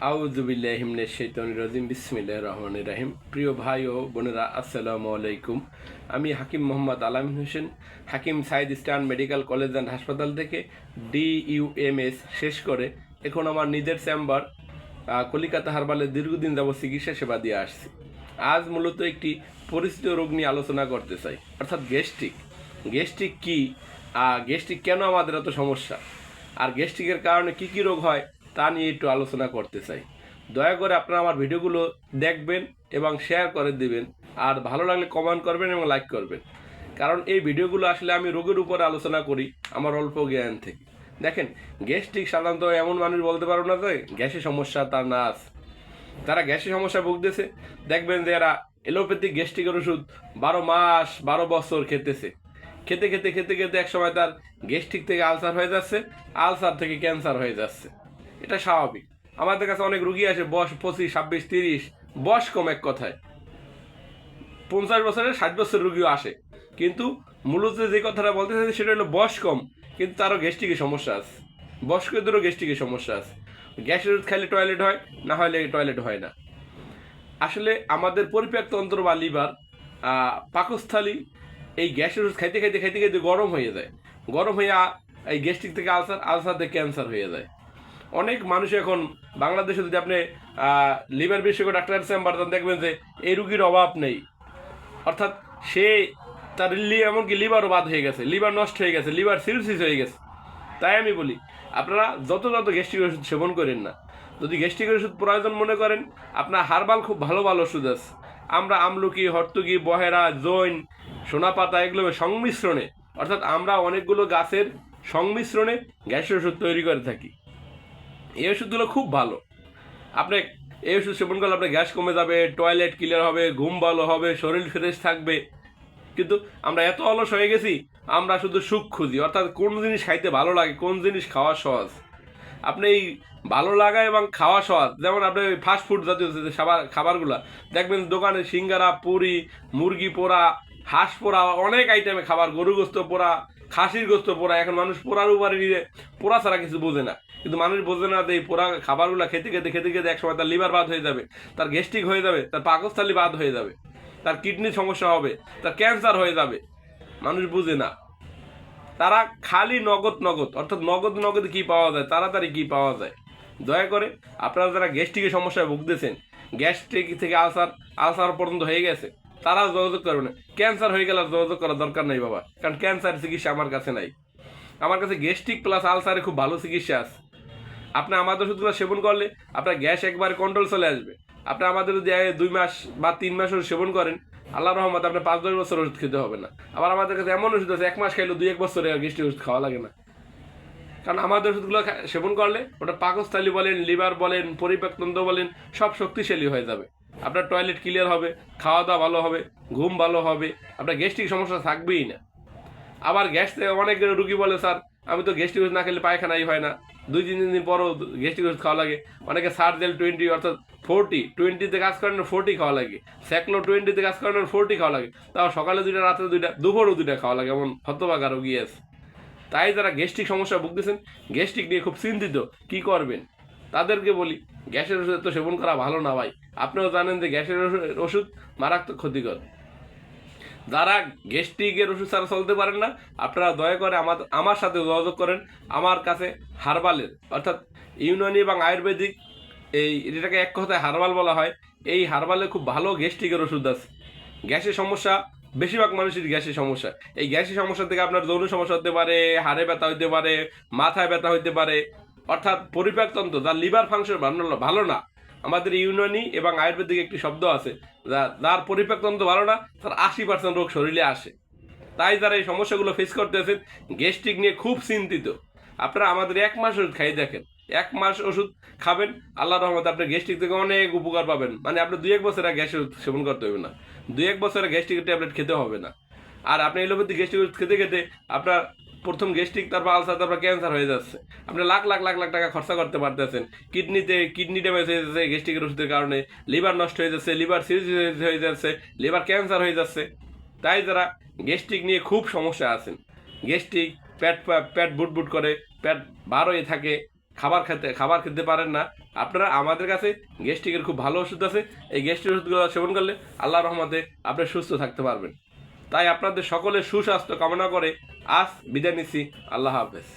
আউজুবিল্লাহিমনে রহমান রাহিম। প্রিয় ভাই ও বোনেরা, আসসালামু আলাইকুম। আমি Hakim Mohammad Alamin Hossain, Hakim Saeed eastern medical college and হাসপাতাল থেকে ডিইউএমএস শেষ করে এখন আমার নিজের চেম্বার কলিকাতা হারবালে দীর্ঘদিন যাব চিকিৎসা সেবা দিয়ে আসছি। আজ মূলত একটি পরিচিত রোগ নিয়ে আলোচনা করতে চাই। অর্থাৎ গ্যাস্ট্রিক। গ্যাস্ট্রিক কি? গ্যাস্ট্রিক কেন আমাদের এত সমস্যা? আর গ্যাস্ট্রিকের কারণে কি কি রোগ হয়? তা নিয়ে একটু আলোচনা করতে চাই। দয়া করে আপনারা আমার ভিডিওগুলো দেখবেন এবং শেয়ার করে দিবেন। আর ভালো লাগলে কমেন্ট করবেন এবং লাইক করবেন। কারণ এই ভিডিওগুলো আসলে আমি রোগের উপরে আলোচনা করি, আমার অল্প জ্ঞান থেকে। দেখেন, গ্যাস্ট্রিক সাধারণত এমন মানুষ বলতে পারব না যে, গ্যাসের সমস্যা তার না আছে তারা গ্যাসের সমস্যা ভুগতেছে, দেখবেন যে এরা এলোপ্যাথিক গ্যাস্ট্রিকের ওষুধ বারো মাস, বারো বছর খেতেছে। খেতে খেতে খেতে খেতে এক সময় তার গ্যাস্ট্রিক থেকে আলসার হয়ে যাচ্ছে, আলসার থেকে ক্যান্সার হয়ে যাচ্ছে। এটা স্বাভাবিক। আমাদের কাছে অনেক রুগী আসে বয়স পঁচিশ, ছাব্বিশ, তিরিশ, বয়স কম এক কথায়। পঞ্চাশ বছরের ষাট বছর রুগীও আসে। কিন্তু মূলত যে কথাটা বলতে চাইছে সেটা হলো বয়স কম, কিন্তু তারও গ্যাস্ট্রিকের সমস্যা আছে। বয়স্কদেরও গ্যাস্ট্রিকের সমস্যা আছে। গ্যাসের ওষুধ খাইলে টয়লেট হয়, না হলে টয়লেট হয় না। আসলে আমাদের পরিপাক তন্ত্র বা লিভার পাকস্থলী এই গ্যাসের ওষুধ খাইতে খাইতে খাইতে খাইতে গরম হয়ে যায়। গরম হয়ে এই গ্যাস্ট্রিক থেকে আলসার আলসার থেকে ক্যান্সার হয়ে যায়। অনেক মানুষ এখন বাংলাদেশে যদি আপনি লিভার বিশেষজ্ঞ ডাক্তার চেম্বার যান, দেখবেন যে এই রুগীর অভাব নেই। অর্থাৎ সে তার লি এমনকি লিভারও বাদ হয়ে গেছে লিভার নষ্ট হয়ে গেছে লিভার সিরোসিস হয়ে গেছে। তাই আমি বলি আপনারা যত যত গ্যাস্ট্রিক ওষুধ সেবন করেন না যদি গ্যাস্ট্রিক ওষুধ প্রয়োজন মনে করেন আপনার হারবাল খুব ভালো ভালো ওষুধ আছে। আমরা আমলকি হর্তুকি বহেরা জৈন সোনাপাতা এগুলো সংমিশ্রণে অর্থাৎ আমরা অনেকগুলো গাছের সংমিশ্রণে গ্যাসের ওষুধ তৈরি করে থাকি। এই ওষুধগুলো খুব ভালো। আপনি এই ওষুধ সেবন করলে আপনার গ্যাস কমে যাবে টয়লেট ক্লিয়ার হবে, ঘুম ভালো হবে, শরীর ফ্রেশ থাকবে। কিন্তু আমরা এত অলস হয়ে গেছি, আমরা শুধু সুখ খুঁজি। অর্থাৎ কোন জিনিস খাইতে ভালো লাগে, কোন জিনিস খাওয়া সহজ? আপনি এই ভালো লাগা এবং খাওয়া সহজ। যেমন আপনি ওই ফাস্ট ফুড জাতীয় খাবার খাবারগুলা, দেখবেন দোকানে সিঙ্গারা, পুরি, মুরগি পোড়া, হাঁস পোড়া, অনেক আইটেমে খাবার গরু গোস্ত পোড়া খাসির গোস্ত পোড়া এখন মানুষ পোড়ার উপরে নিয়ে পোড়া ছাড়া কিছু বোঝে না। কিন্তু মানুষ বোঝে না যে এই পোড়া খাবারগুলো খেতে খেতে খেতে খেতে একসময় তার লিভার বাদ হয়ে যাবে, তার গ্যাস্ট্রিক হয়ে যাবে, তার পাকস্থলী বাদ হয়ে যাবে, তার কিডনির সমস্যা হবে, তার ক্যান্সার হয়ে যাবে। মানুষ বুঝে না। তারা খালি নগদ নগদ, অর্থাৎ নগদ নগদ কি পাওয়া যায়, তাড়াতাড়ি কি পাওয়া যায়? দয়া করে আপনারা যারা গ্যাস্ট্রিকের সমস্যায় ভুগতেছেন গ্যাস্ট্রিক থেকে আলসার আলসার পর্যন্ত হয়ে গেছে তারা যোগাযোগ করবে না। ক্যান্সার হয়ে গেলে যোগাযোগ করার দরকার নেই বাবা। কারণ ক্যান্সার চিকিৎসা আমার কাছে নাই। আমার কাছে গ্যাস্ট্রিক প্লাস আলসারে খুব ভালো চিকিৎসা আছে। আপনি আমাদের ওষুধগুলো সেবন করলে আপনার গ্যাস একবার কন্ট্রোল চলে আসবে। আপনি আমাদের যদি দুই মাস বা তিন মাস ওষুধ সেবন করেন আল্লাহ রহমত আপনার পাঁচ, দশ বছর ওষুধ খেতে হবে না। আবার আমাদের কাছে এমন ওষুধ আছে, এক মাস খাইলে দুই, এক বছরে গ্যাস্ট্রিক ওষুধ খাওয়া লাগে না। কারণ আমাদের ওষুধগুলো সেবন করলে ওটা পাকস্থলী বলেন, লিভার বলেন, পরিপাকতন্ত্র বলেন, সব শক্তিশালী হয়ে যাবে। আপনার টয়লেট ক্লিয়ার হবে খাওয়া দাওয়া ভালো হবে, ঘুম ভালো হবে, আপনার গ্যাস্ট্রিক সমস্যা থাকবেই না। আবার গ্যাস অনেক রুগী বলে, স্যার, আমি তো গ্যাস্ট্রিক ওষুধ না খেলে পায়খানাই হয় না। দুই, তিন দিন পরও গ্যাস্ট্রিক ওষুধ খাওয়া লাগে। অনেকে সার্জেল টোয়েন্টি অর্থাৎ ফোরটি টোয়েন্টিতে কাজ করেন ফোরটি খাওয়া লাগে। স্যাকলো টোয়েন্টিতে কাজ করেন ফোরটি খাওয়া লাগে। তাও সকালে দুইটা, রাত্রে দুইটা, দুপুরও দুইটা খাওয়া লাগে, এমন হতবাগা রোগী আছে। তাই যারা গ্যাস্ট্রিক সমস্যা ভুগতেছেন গ্যাস্ট্রিক নিয়ে খুব চিন্তিত, কি করবেন? তাদেরকে বলি, গ্যাসের ওষুধ তো সেবন করা ভালো না ভাই। আপনিও জানেন যে গ্যাসের ওষুধ- মারাত্মক ক্ষতিকর। যারা গ্যাস্ট্রিকের ওষুধ ছাড়া চলতে পারেন না, আপনারা দয়া করে আমার আমার সাথে যোগাযোগ করেন। আমার কাছে হার্বালের অর্থাৎ ইউনানি এবং আয়ুর্বেদিক এই এটাকে এক কথায় হার্বাল বলা হয়, এই হার্বালে খুব ভালো গ্যাস্ট্রিকের ওষুধ আছে। গ্যাসের সমস্যা, বেশিরভাগ মানুষের গ্যাসের সমস্যা। এই গ্যাসের সমস্যা থেকে আপনার যৌন সমস্যা হতে পারে, হাড়ে ব্যথা হইতে পারে, মাথায় ব্যথা হইতে পারে। অর্থাৎ পরিপাকতন্ত্র যার লিভার ফাংশন ভালো না। আমাদের ইউনানি এবং আয়ুর্বেদিক একটি শব্দ আছে, যা- যার পরিপাকতন্ত্র ভালো না, তার আশি পার্সেন্ট রোগ শরীরে আসে। তাই যারা এই সমস্যাগুলো ফেস করতেছেন। গ্যাস্ট্রিক নিয়ে খুব চিন্তিত। আপনারা আমাদের এক মাস ওষুধ খাই দেখেন। এক মাস ওষুধ খাবেন আল্লাহ রহমতে আপনি গ্যাস্ট্রিক থেকে অনেক উপকার পাবেন। মানে আপনি দুই এক বছর ওষুধ সেবন করতে হবে না। দুই এক বছরে গ্যাস্ট্রিকের ট্যাবলেট খেতে হবে না। আর আপনি এলোপ্যাথি গ্যাস্ট্রিক ওষুধ খেতে খেতে আপনার প্রথম গ্যাস্ট্রিক তারপর আলসার তারপর ক্যান্সার হয়ে যাচ্ছে। আপনি লাখ লাখ লাখ লাখ টাকা খরচা করতে পারতেছেন। কিডনিতে, কিডনি ড্যামেজ হয়ে যাচ্ছে গ্যাস্ট্রিকের ওষুধের কারণে। লিভার নষ্ট হয়ে যাচ্ছে লিভার সিরিজ হয়ে যাচ্ছে লিভার ক্যান্সার হয়ে যাচ্ছে। তাই যারা গ্যাস্ট্রিক নিয়ে খুব সমস্যা আছেন গ্যাস্ট্রিক প্যাট বুট বুট করে প্যাট বার হয়ে থাকে, খাবার খেতে খাবার খেতে পারেন না। আপনারা আমাদের কাছে গ্যাস্ট্রিকের খুব ভালো ওষুধ আছে। এই গ্যাস্ট্রিক ওষুধগুলো সেবন করলে আল্লাহ রহমতে আপনি সুস্থ থাকতে পারবেন। তাই আপনাদের সকলের সুস্বাস্থ্য কামনা করে আজ বিদায় নিছি আল্লাহ হাফেজ।